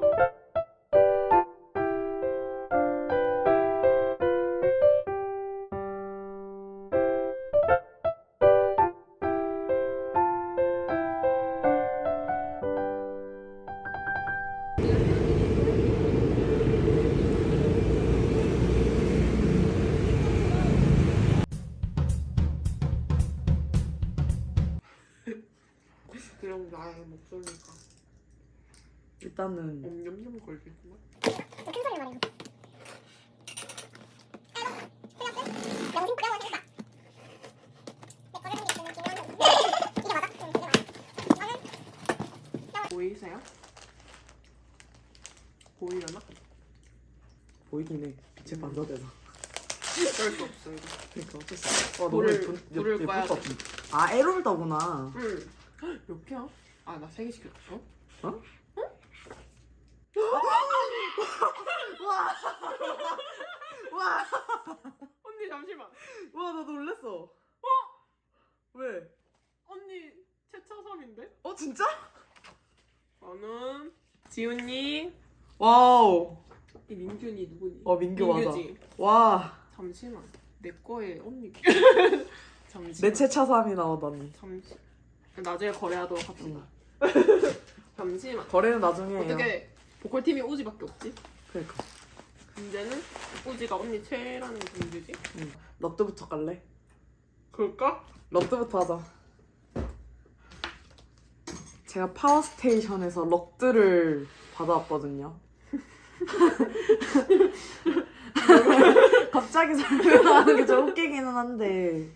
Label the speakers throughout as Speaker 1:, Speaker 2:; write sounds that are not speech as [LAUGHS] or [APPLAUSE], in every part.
Speaker 1: 그
Speaker 2: 일단은
Speaker 1: 엄냠냠 걸리구나.
Speaker 3: 큰 소리 말해요.
Speaker 1: 보이세요? 보이려나?
Speaker 2: 보이긴 해. 빛에 반사돼서.
Speaker 1: 어쩔 수 없어 이거.
Speaker 2: 그러니까 어쩔 수 없어. 와,
Speaker 1: 불을-
Speaker 2: 너무 예쁜,
Speaker 1: 불을
Speaker 2: 예쁠
Speaker 1: 꺼야
Speaker 2: 것
Speaker 1: 돼.
Speaker 2: 같은데. 아, 에롤더구나.
Speaker 1: 응. 몇 개야? 아 나 세 개 시켰어.
Speaker 2: 어? 와,
Speaker 1: 언니 잠시만.
Speaker 2: 와, 나 놀랬어. 어? 왜?
Speaker 1: 언니 최차삼인데?
Speaker 2: 어, 진짜?
Speaker 1: 저는 지훈이,
Speaker 2: 와우.
Speaker 1: 이 민균이 누구니?
Speaker 2: 어, 민규 맞아.
Speaker 1: 민규지.
Speaker 2: 와,
Speaker 1: 잠시만. 내 거에 언니. [LAUGHS] 잠시만.
Speaker 2: 내 채차삼이 나오다니.
Speaker 1: 잠시. 나중에 거래하도록 합시다. 잠시만.
Speaker 2: 거래는 나중에 해요.
Speaker 1: 어떻게 보컬 팀이 우지밖에 없지?
Speaker 2: 그러니까.
Speaker 1: 문제는 우지가 언니 최애라는 게 문제지?
Speaker 2: 응. 럭드부터 갈래?
Speaker 1: 그럴까?
Speaker 2: 럭드부터 하자. 제가 파워스테이션에서 럭드를 받아왔거든요. [LAUGHS] 갑자기 설명하는 게 좀 웃기기는 한데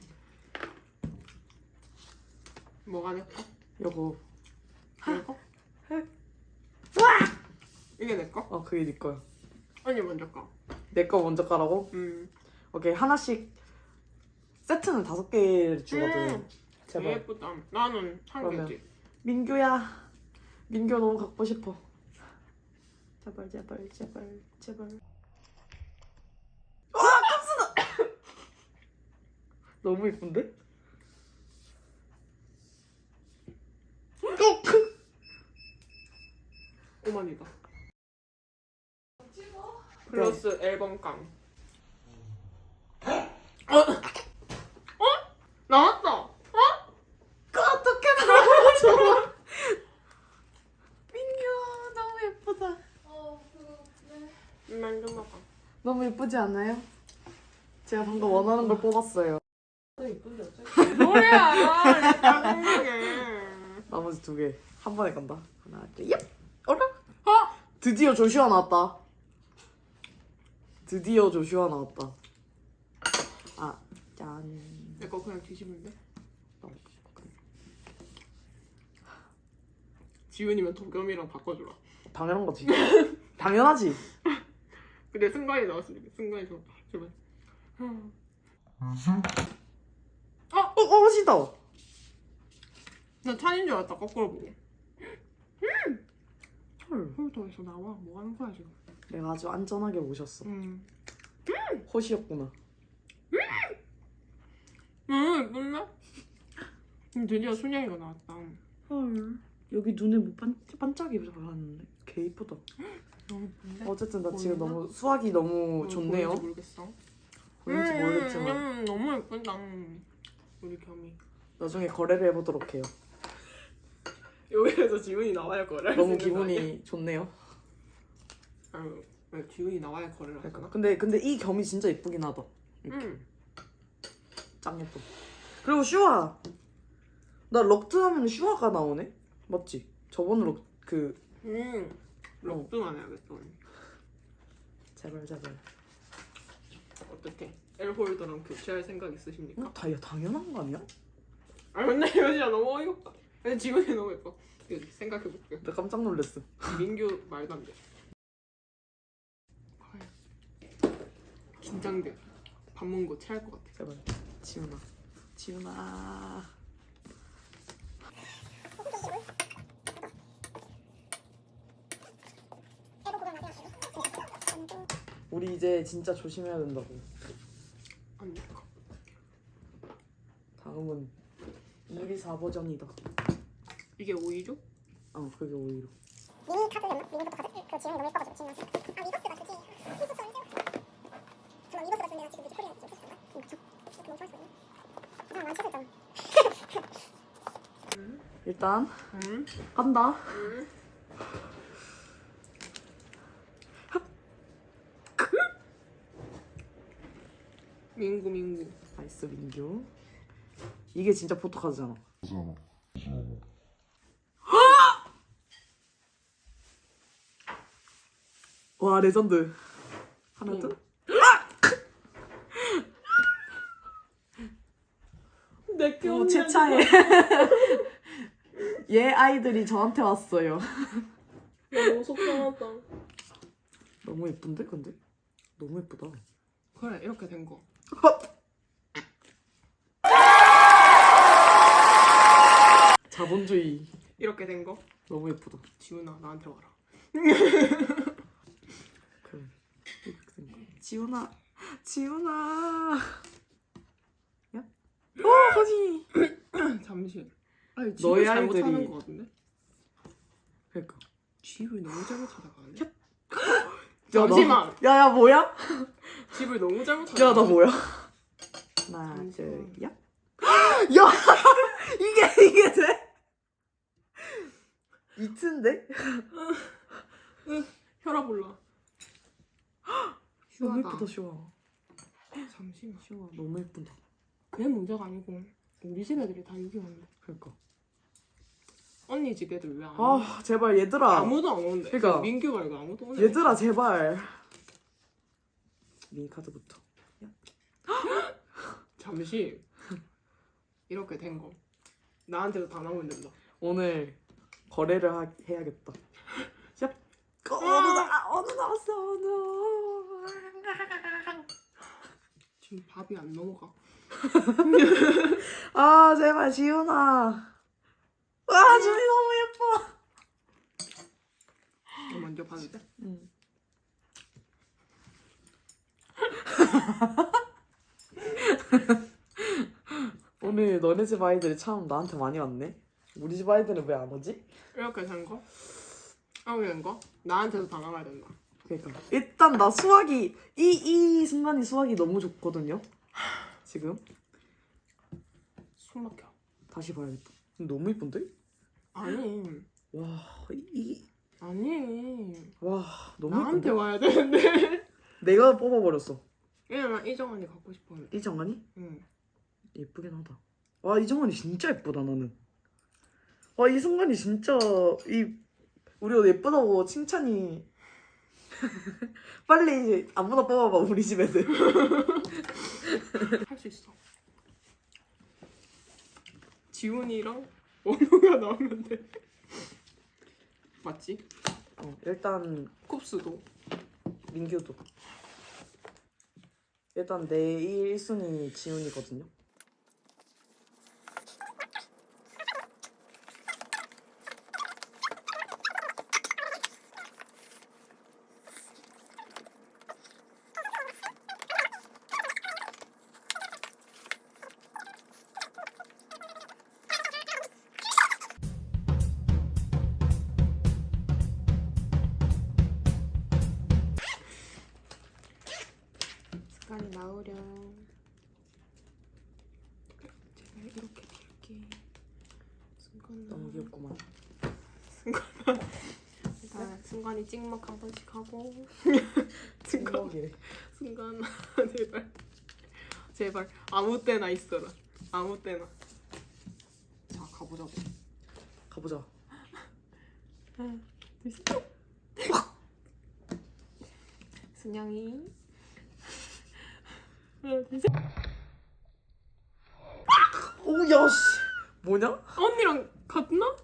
Speaker 1: 뭐가 내 거?
Speaker 2: 요거
Speaker 1: 내 거? 이게 내 거?
Speaker 2: 어 그게 네 거야.
Speaker 1: 언니 먼저 거.
Speaker 2: 내거 먼저 까라고?
Speaker 1: 음.
Speaker 2: 오케이 하나씩 세트는 다섯 개를 주거든.
Speaker 1: 음.
Speaker 2: 제발
Speaker 1: 예쁘다. 나는 한
Speaker 2: 그러면.
Speaker 1: 개지.
Speaker 2: 민규야 민규 너무 갖고 싶어. 제발 제발 제발 제발. 와 깜짝아. [COUGHS] 너무 이쁜데?
Speaker 1: 오만이다. 플러스 앨범 깡. 어? 어? 나왔다.
Speaker 2: 그 어떻게 나와줘? [LAUGHS] 민규 너무 예쁘다.
Speaker 1: 만두 먹어.
Speaker 2: 너무 예쁘지 않아요? 제가 방금 원하는 걸 뽑았어요.
Speaker 1: 뭐야? 짜증나게.
Speaker 2: 나머지 두 개. 한 번에 간다. 하나, 둘, 얍! 어라?
Speaker 1: 어?
Speaker 2: 드디어 조슈아 나왔다. 드디어 조슈아 나왔다. 아, 짠.
Speaker 1: 내 거 그냥 뒤집으면 돼? 지훈이면 도겸이랑 바꿔주라.
Speaker 2: 당연한 거지. [LAUGHS] 당연하지.
Speaker 1: 근데 승관이 나왔으니까 승관이 좀 제발.
Speaker 2: 어, 어, 맛있다.
Speaker 1: 나 찬인 줄 알았다 거꾸로 보고.
Speaker 2: 헐.
Speaker 1: 홀더에서 나와 뭐 하는 거야 지금?
Speaker 2: 내가 아주 안전하게 모셨어.
Speaker 1: 음.
Speaker 2: 호시였구나.
Speaker 1: 음 예쁜데? 음, 드디어 순영이가 나왔다.
Speaker 2: 헐. 여기 눈에 뭐 반, 반짝이 잘하는데? 개 이쁘다.
Speaker 1: 너무 예쁜데?
Speaker 2: 어쨌든 나 지금
Speaker 1: 보이나?
Speaker 2: 너무 수학이 너무
Speaker 1: 어,
Speaker 2: 좋네요.
Speaker 1: 보이는지 모르겠어.
Speaker 2: 보이는지
Speaker 1: 음,
Speaker 2: 모르겠지만
Speaker 1: 음, 너무 예쁘다. 우리 겸이.
Speaker 2: 나중에 거래를 해보도록 해요. [LAUGHS]
Speaker 1: 여기에서 지훈이 나와야 거래할
Speaker 2: 너무? 기분이 좋네요.
Speaker 1: 왜 지훈이 나와야 거래를
Speaker 2: 그러니까.
Speaker 1: 하잖아.
Speaker 2: 근데 근데 이 겸이 진짜 이쁘긴 하다.
Speaker 1: 음.
Speaker 2: 짱 예뻐. 그리고 슈아. 나 럭드 하면 슈아가 나오네. 맞지? 저번 럭그
Speaker 1: 음. 럭드만 해야겠다. 언니.
Speaker 2: 제발 제발.
Speaker 1: 어떻게? 엘홀더랑 교체할 생각 있으십니까?
Speaker 2: 어, 다 야, 당연한 거 아니야?
Speaker 1: 아 근데 [LAUGHS] 진짜 너무 어이없다. 근데 지훈이 너무 예뻐. 이거 생각해볼게.
Speaker 2: 나 깜짝 놀랐어.
Speaker 1: 민규 말도 안 돼. 긴장돼. 밥 먹은 거 체할 것 같아.
Speaker 2: 제발. 지훈아. 지훈아. 우리 이제 진짜 조심해야 된다고.
Speaker 1: 안 돼.
Speaker 2: 다음은 2리 4버전이다.
Speaker 1: 이게 오이죠?
Speaker 2: 어, 그게 오히려.
Speaker 3: 미니 카드 였나? 미니 카드 카드? 그 지훈이 너무 예뻐가지고 지훈이 왔어. 아 위버스가 그지. 위버스 언제? 정말 위버스가 준 내가 지금 뮤지컬이랑 지금 했었나? 그쵸. 이렇게 멍청했거든요. 아 많이 했었잖아.
Speaker 2: 일단
Speaker 1: 응?
Speaker 2: 간다.
Speaker 1: 응? 민구 민구
Speaker 2: 나이스 민규. 이게 진짜 포토카드잖아. 와 레전드. 하나
Speaker 1: 응.
Speaker 2: 둘.
Speaker 1: 내 게
Speaker 2: 오, 제 차에 [LAUGHS] 얘 아이들이 저한테 왔어요.
Speaker 1: 너무 속상하다
Speaker 2: 너무 예쁜데 근데 너무 예쁘다.
Speaker 1: 그래 이렇게 된 거
Speaker 2: 자본주의
Speaker 1: 이렇게 된 거
Speaker 2: 너무 예쁘다.
Speaker 1: 지훈아 나한테 와라
Speaker 2: 그래. 이렇게 된 거. 지훈아, 지훈아. 야? 어, 하지.
Speaker 1: 잠시 아니
Speaker 2: 너의
Speaker 1: 잘못
Speaker 2: 아이들이-
Speaker 1: 거 같은데?
Speaker 2: 그러니까.
Speaker 1: 집을 너무 잘못?
Speaker 2: 야, 나- [LAUGHS]
Speaker 1: 잠시만
Speaker 2: 야, 야, 뭐야? [LAUGHS]
Speaker 1: 집을 너무 잘못
Speaker 2: 야,
Speaker 1: 찾아가
Speaker 2: 나 뭐야? 하나,
Speaker 1: 잠시만.
Speaker 2: 둘, 야. [GASPS] 야, [LAUGHS] 이게 이게 돼? 이트인데?
Speaker 1: 혈압 올라 [GASPS]
Speaker 2: 너무 예쁘다, 슈아.
Speaker 1: 잠시만
Speaker 2: 슈아 너무 예쁘다.
Speaker 1: 그게 문제가 아니고 우리 집 애들이 다 여기 왔는데
Speaker 2: 그러니까.
Speaker 1: 언니 집 애들 왜안 와?
Speaker 2: 아, 제발 얘들아.
Speaker 1: 아무도 안 오는데
Speaker 2: 그러니까.
Speaker 1: 민규 말고 아무도 오네
Speaker 2: 얘들아, 제발. 미니 카드부터. [GASPS]
Speaker 1: 잠시 이렇게 된거 나한테도 다 나오면 된다
Speaker 2: 오늘 거래를 하, 해야겠다. [GASPS] 샵. 어, 어느 나 어느 나왔어 어느.
Speaker 1: 지금 밥이 안 넘어가
Speaker 2: 아 제발 지훈아. 와 준이 너무 예뻐.
Speaker 1: 먼저 봐도 돼?
Speaker 2: 응. [LAUGHS] 오늘 너네 집 아이들이 참 나한테 많이 왔네. 우리 집 아이들은 왜 안 오지?
Speaker 1: 이렇게 된 거? 이렇게 된 거? 나한테도 다 나가야 된다
Speaker 2: 그러니까 일단 나 수학이 이 이 순간이 수학이 너무 좋거든요. 지금
Speaker 1: 숨 막혀
Speaker 2: 다시 봐야겠다. 너무 예쁜데?
Speaker 1: 아니
Speaker 2: 와 이
Speaker 1: 아니
Speaker 2: 와 너무
Speaker 1: 나한테
Speaker 2: 예쁜데?
Speaker 1: 와야 되는데 [LAUGHS]
Speaker 2: 내가 뽑아버렸어.
Speaker 1: 왜냐면 이정환이 갖고 싶었는데
Speaker 2: 이정환이
Speaker 1: 응
Speaker 2: 예쁘긴 하다. 와 이정환이 진짜 예쁘다 나는. 와 이 순간이 진짜 이 우리가 예쁘다고 칭찬이 [LAUGHS] 빨리 이제 아무나 뽑아봐 우리 집 애들. [LAUGHS] [LAUGHS]
Speaker 1: 할 수 있어. 지훈이랑 원우가 나오면 돼. 맞지?
Speaker 2: 어, 일단
Speaker 1: 쿱스도.
Speaker 2: 민규도. 일단 내일 1순위 지훈이거든요.
Speaker 1: 습관이 나오렴. 제발 이렇게 길게. 순간
Speaker 2: 너무 귀엽구만.
Speaker 1: 일단 순간이 찍먹 한 번씩 하고. [LAUGHS] 순간
Speaker 2: 친구이래.
Speaker 1: 순간 [LAUGHS] 제발 제발 아무 때나 있어라. 아무 때나. 자 가보자고.
Speaker 2: 가보자.
Speaker 1: 하나, 둘, 셋. 순영이.
Speaker 2: 오야 씨. 뭐냐?
Speaker 1: 언니랑 같나?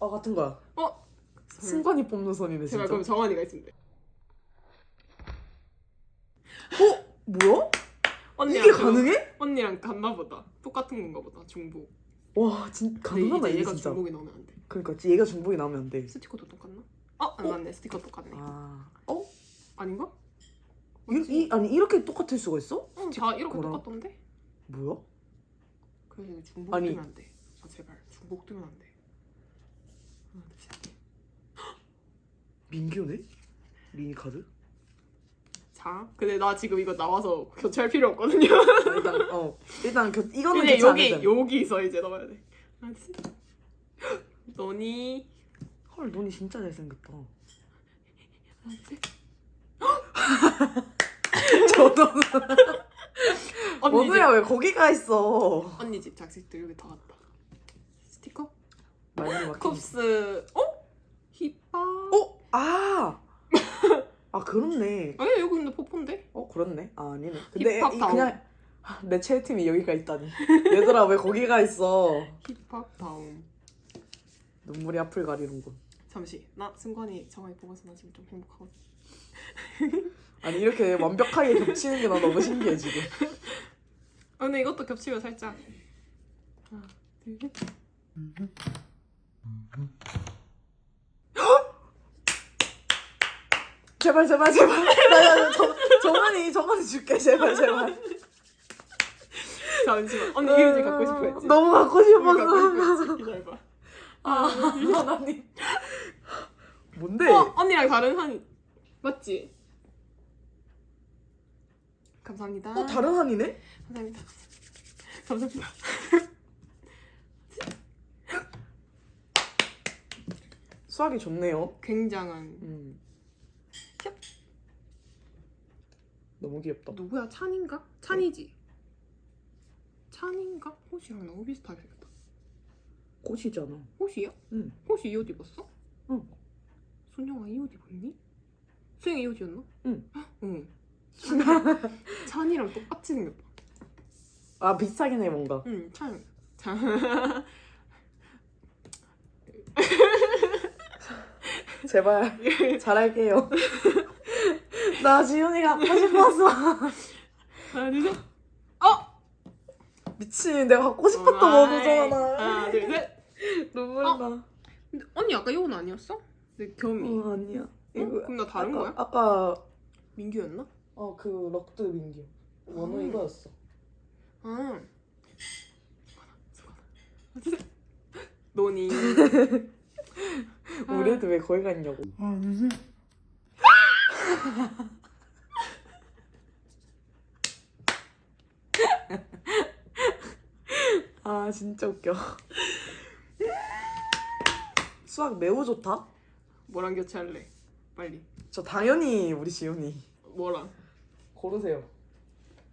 Speaker 2: 아 같은 거야.
Speaker 1: 어?
Speaker 2: 순간이 뽑는 선이네 진짜.
Speaker 1: 제발 그럼 정한이가 있으면 돼.
Speaker 2: 어? 뭐야?
Speaker 1: 언니랑
Speaker 2: 이게
Speaker 1: 그-
Speaker 2: 가능해?
Speaker 1: 언니랑 같나 보다. 똑같은 건가 보다. 중복.
Speaker 2: 와, 진
Speaker 1: 근데
Speaker 2: 가능하다
Speaker 1: 이제
Speaker 2: 이게
Speaker 1: 얘가
Speaker 2: 진짜.
Speaker 1: 중복이 나오면 안 돼.
Speaker 2: 그러니까 얘가 중복이 나오면 안 돼.
Speaker 1: 스티커도 똑같나? 어? 안
Speaker 2: 어?
Speaker 1: 맞네. 스티커 똑같네.
Speaker 2: 아, 어?
Speaker 1: 아닌가?
Speaker 2: 이, 이 아니 이렇게 똑같을 수가 있어?
Speaker 1: 응, 다 이렇게
Speaker 2: 스티커랑.
Speaker 1: 똑같던데?
Speaker 2: 뭐야?
Speaker 1: 그래서 중복
Speaker 2: 아니.
Speaker 1: 뜨면 안 돼. 아 제발 중복 뜨면 안 돼. 하나 둘 셋.
Speaker 2: 민규네? 미니 카드?
Speaker 1: 자, 근데 나 지금 이거 나와서 교체할 필요 없거든요.
Speaker 2: 일단 어 일단 그 이거는
Speaker 1: 근데
Speaker 2: 괜찮아.
Speaker 1: 여기 여기서 이제 넣어야 돼. 알았지? [GASPS] 너니
Speaker 2: 헐 눈이 진짜 잘생겼다.
Speaker 1: 알았지? [LAUGHS]
Speaker 2: 저도
Speaker 1: 언니
Speaker 2: 원우야 집왜 거기 가 있어?
Speaker 1: 언니 집 작색도 여기 다 왔다. 스티커?
Speaker 2: 말이 막힌.
Speaker 1: 컵스 어? 힙합?
Speaker 2: 어? 아. 아 그렇네.
Speaker 1: 아니 여기 근데 포폰데?
Speaker 2: 어 그렇네. 아 아니네. 근데
Speaker 1: 힙합
Speaker 2: 이-
Speaker 1: 다운.
Speaker 2: 그냥 내 체팀이 여기가 있다니. 얘들아 왜 거기 가 있어?
Speaker 1: 힙합 다음.
Speaker 2: 눈물이 앞을 가리는군.
Speaker 1: 잠시 나 승관이 정확히 보고서 나 지금 좀 행복하거든. [LAUGHS]
Speaker 2: 아니 이렇게 완벽하게 겹치는 게 나 너무 신기해 지금.
Speaker 1: 아, 근데 이것도 겹치면 살짝. 하나, 둘, 셋.
Speaker 2: 제발 제발 제발. 나저 정원이 정원이 줄게 제발 제발.
Speaker 1: 잠시만. 언니 이유지 갖고 싶어 했지?
Speaker 2: 너무 갖고
Speaker 1: 우리 갖고
Speaker 2: 싶었어.
Speaker 1: 싶어 했지? 기다려봐.
Speaker 2: 아 하나님. 뭔데?
Speaker 1: 어? 언니랑 다른 한 맞지? 감사합니다.
Speaker 2: 어 다른 한이네?
Speaker 1: 감사합니다. 감사합니다.
Speaker 2: 수학이 좋네요.
Speaker 1: 굉장한
Speaker 2: 음.
Speaker 1: 캡.
Speaker 2: 너무 귀엽다.
Speaker 1: 누구야? 찬인가? 찬이지. 찬인가? 호시랑 너무 비슷하게 생겼다.
Speaker 2: 꽃이잖아.
Speaker 1: 호시야?
Speaker 2: 응.
Speaker 1: 호시 이 옷 입었어?
Speaker 2: 응.
Speaker 1: 순영아 이옷 입었니? 수영이 이 옷이었나?
Speaker 2: 응.
Speaker 1: 응. 찬이, [LAUGHS] 찬이랑 똑같이 생겼다.
Speaker 2: 아 비슷하긴 해 뭔가.
Speaker 1: 응, 찬. 찬. [LAUGHS]
Speaker 2: 제발 잘할게요. [LAUGHS] 나 지훈이가 갖고 싶었어.
Speaker 1: 하나, 둘, 셋. 어!
Speaker 2: 미친 내가 갖고 싶었던 원우잖아.
Speaker 1: 하나, 둘, 셋.
Speaker 2: 눈물
Speaker 1: 어?
Speaker 2: 나.
Speaker 1: 근데 언니 아까 이건 아니었어? 내 겸이.
Speaker 2: 어 아니야.
Speaker 1: 어? 그럼 나 다른
Speaker 2: 아까,
Speaker 1: 거야?
Speaker 2: 아까
Speaker 1: 민규였나?
Speaker 2: 어 그 럭드 민규 원우
Speaker 1: 음.
Speaker 2: 이거였어.
Speaker 1: 아. 노니. 아.
Speaker 2: 우리 애들 왜 거기 갔냐고. 아 [LAUGHS] 진짜 웃겨. [LAUGHS] 수학 매우 좋다.
Speaker 1: 뭐랑 교체할래? 빨리.
Speaker 2: 저 당연히 우리 지훈이
Speaker 1: 뭐랑?
Speaker 2: 고르세요.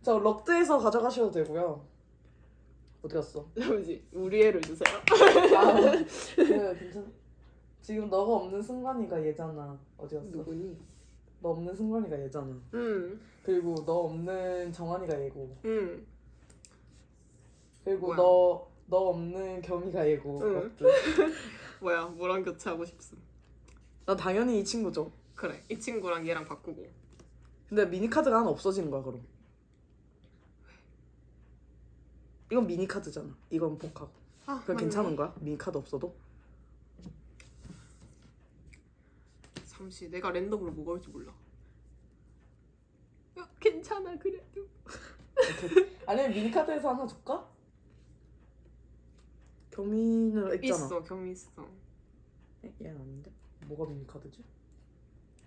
Speaker 2: 저 럭드에서 가져가셔도 되고요. 어디 갔어? [LAUGHS]
Speaker 1: 잠시 우리 애를 주세요.
Speaker 2: 아, 그래 [LAUGHS] 괜찮. 지금 너가 없는 승관이가 얘잖아. 어디 갔어?
Speaker 1: 누구니?
Speaker 2: 너 없는 승관이가 얘잖아.
Speaker 1: 응,
Speaker 2: 그리고 너 없는 정환이가 얘고.
Speaker 1: 응.
Speaker 2: 그리고
Speaker 1: 뭐야?
Speaker 2: 너 너 없는 겸이가 얘고.
Speaker 1: 응.
Speaker 2: 럭드. [LAUGHS]
Speaker 1: 뭐야? 뭐랑 교체하고 싶음?
Speaker 2: 난 당연히 이 친구죠.
Speaker 1: 그래, 이 친구랑 얘랑 바꾸고.
Speaker 2: 근데 미니 카드가 하나 없어지는 거야 그럼. 이건 미니 카드잖아. 이건 복하고.
Speaker 1: 아,
Speaker 2: 그럼. 괜찮은 거야? 미니 카드 없어도?
Speaker 1: 잠시 내가 랜덤으로 뭐가 올지 몰라. 야, 괜찮아 그래도.
Speaker 2: 아니면 미니 카드에서 하나 줄까? 겸이는 있잖아.
Speaker 1: 있어, 겸이 있어.
Speaker 2: 에? 얘는 아닌데? 뭐가 미니 카드지?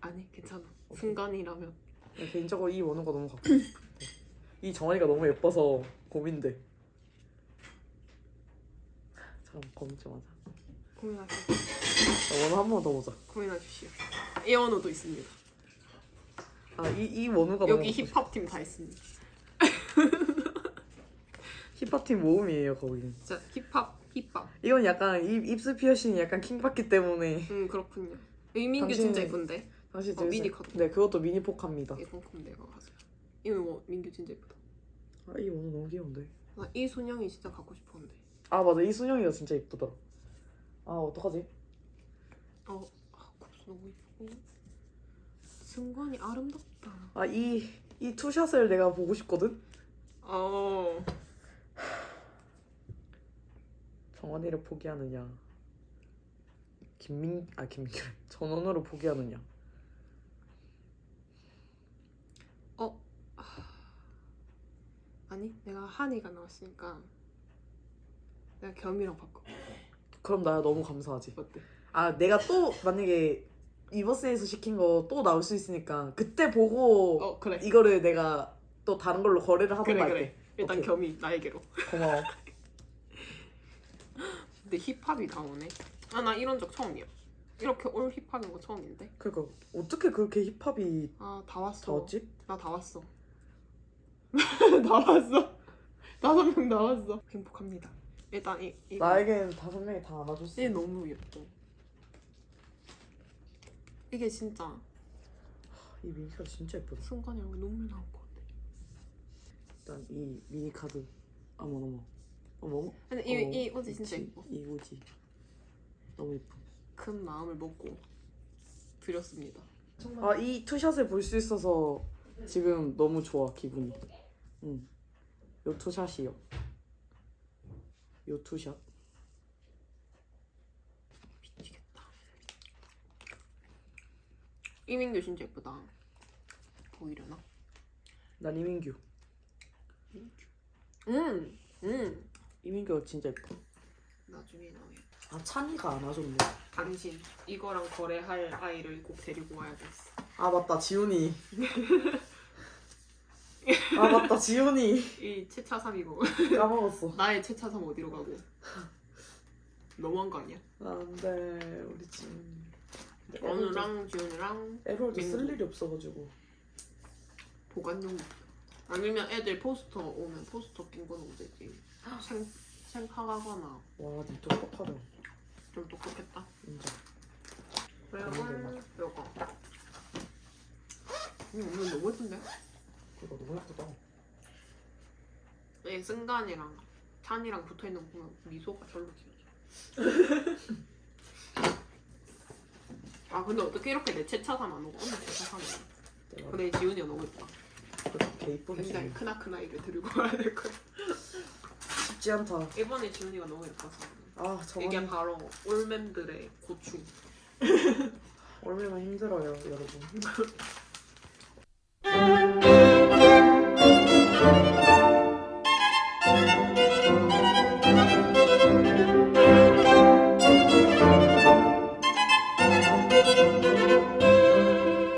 Speaker 1: 아니, 괜찮아. 순간이라면.
Speaker 2: 나 개인적으로 이 원우가 너무 갖고 싶어. 이 정환이가 너무 예뻐서 고민돼. 잠깐 고민 좀 하자. 자, 원우 한 번 더 보자.
Speaker 1: 고민하십시오. 이원호도 있습니다.
Speaker 2: 아, 이, 이 원우가 너무
Speaker 1: 여기
Speaker 2: 갖고 싶어.
Speaker 1: 힙합 팀 다 있습니다.
Speaker 2: 힙합팀 모음이에요 거기는.
Speaker 1: 자, 힙합, 힙합.
Speaker 2: 이건 약간 입, 입술 피어싱이 약간 킹받기 때문에
Speaker 1: 음, 그렇군요. 이민규
Speaker 2: 당신-
Speaker 1: 진짜 예쁜데.
Speaker 2: 사실
Speaker 1: 어. 미니 카드.
Speaker 2: 네 그것도 미니 포카입니다.
Speaker 1: 이동품 내가 가져요. 이거 뭐 민규 진짜 예쁘다.
Speaker 2: 아, 이 원우 너무 귀여운데.
Speaker 1: 나 이 순영이 진짜 갖고 싶었는데.
Speaker 2: 아 맞아 이 순영이가 진짜 예쁘더라. 아 어떡하지?
Speaker 1: 어, 아, 곱슬 너무 예쁘고. 승관이 아름답다.
Speaker 2: 아 이 이 투샷을 내가 보고 싶거든.
Speaker 1: 어,
Speaker 2: 정원이를 포기하느냐. 김민 아 김민규 [LAUGHS] 전원으로 포기하느냐.
Speaker 1: 어. 아. 아니, 내가 한이가 나왔으니까 내가 겸이랑 바꿔.
Speaker 2: 그럼 나 너무 감사하지.
Speaker 1: 어때?
Speaker 2: 아 내가 또 만약에 이버스에서 시킨 거 또 나올 수 있으니까 그때 보고
Speaker 1: 어 그래.
Speaker 2: 이거를 내가 또 다른 걸로 거래를 하던가
Speaker 1: 그래
Speaker 2: 할게.
Speaker 1: 그래. 일단
Speaker 2: 오케이.
Speaker 1: 겸이 나에게로.
Speaker 2: 고마워. [LAUGHS]
Speaker 1: 근데 힙합이 나오네. 아 나 이런 적 처음이야. 이렇게 올 힙합인 거 처음인데.
Speaker 2: 그니까 어떻게 그렇게 힙합이
Speaker 1: 아 다 왔어.
Speaker 2: 다 왔지?
Speaker 1: 나 다 왔어. [LAUGHS] 다 왔어. 다섯 명 다 왔어. 행복합니다. 일단 이 이거
Speaker 2: 나에겐 다섯 명이 다 안아줬어.
Speaker 1: 얘 너무 예뻐. 이게 진짜
Speaker 2: 이 미니카드 진짜 예쁘다.
Speaker 1: 순간이랑 눈물 나올 것 같아.
Speaker 2: 일단 이 미니 카드 어머 어머 어머.
Speaker 1: 근데 이,
Speaker 2: 어,
Speaker 1: 이 옷이 진짜? 예뻐.
Speaker 2: 이 옷이 너무 예뻐.
Speaker 1: 큰 마음을 먹고 드렸습니다.
Speaker 2: 아이 투샷을 볼 수 있어서 지금 너무 좋아 기분이. 응. 요 투샷이요. 요 투샷.
Speaker 1: 미치겠다. 이민규 진짜 예쁘다. 보이려나?
Speaker 2: 난 이민규.
Speaker 1: 음, 음.
Speaker 2: 이민규가 진짜 예뻐.
Speaker 1: 나중에 나오겠다.
Speaker 2: 아 찬이가 안아줬네.
Speaker 1: 당신 이거랑 거래할 아이를 꼭 데리고 와야겠어.
Speaker 2: 아 맞다 지훈이. 아 맞다 지훈이.
Speaker 1: 이 채차삼 이거
Speaker 2: 까먹었어.
Speaker 1: 나의 채차삼 어디로 가고? 너무한 거 아니야?
Speaker 2: 안돼 우리 지금.
Speaker 1: 언우랑 지훈이랑
Speaker 2: 에롤도 쓸. 일이 없어가지고.
Speaker 1: 보관용 아니면 애들 포스터 오면 포스터 낀거 넣으면 되지. 생 생각하거나
Speaker 2: 와 니 똑똑하다.
Speaker 1: 좀 똑똑했다.
Speaker 2: 인정.
Speaker 1: 그리고
Speaker 2: 대박.
Speaker 1: 이거. 이거 오늘 너무 예쁜데?
Speaker 2: 그거 너무 예쁘다.
Speaker 1: 이 승관이랑 찬이랑 붙어 있는 거 보면 미소가 절로 지어져. [LAUGHS] 아 근데 어떻게 이렇게 내 채차삼 안 오고 언니 채차삼이야?
Speaker 2: 내가
Speaker 1: 근데 지훈이가 너무 예쁘다.
Speaker 2: 그렇게 이쁘지.
Speaker 1: 굉장히 크나큰 아이를 들고 와야 될 거야.
Speaker 2: 쉽지 않다.
Speaker 1: 이번에 지훈이가 너무 예뻐서.
Speaker 2: 아
Speaker 1: 이게 바로 올맨들의 고충. [LAUGHS]
Speaker 2: 얼마나 힘들어요 여러분. [LAUGHS]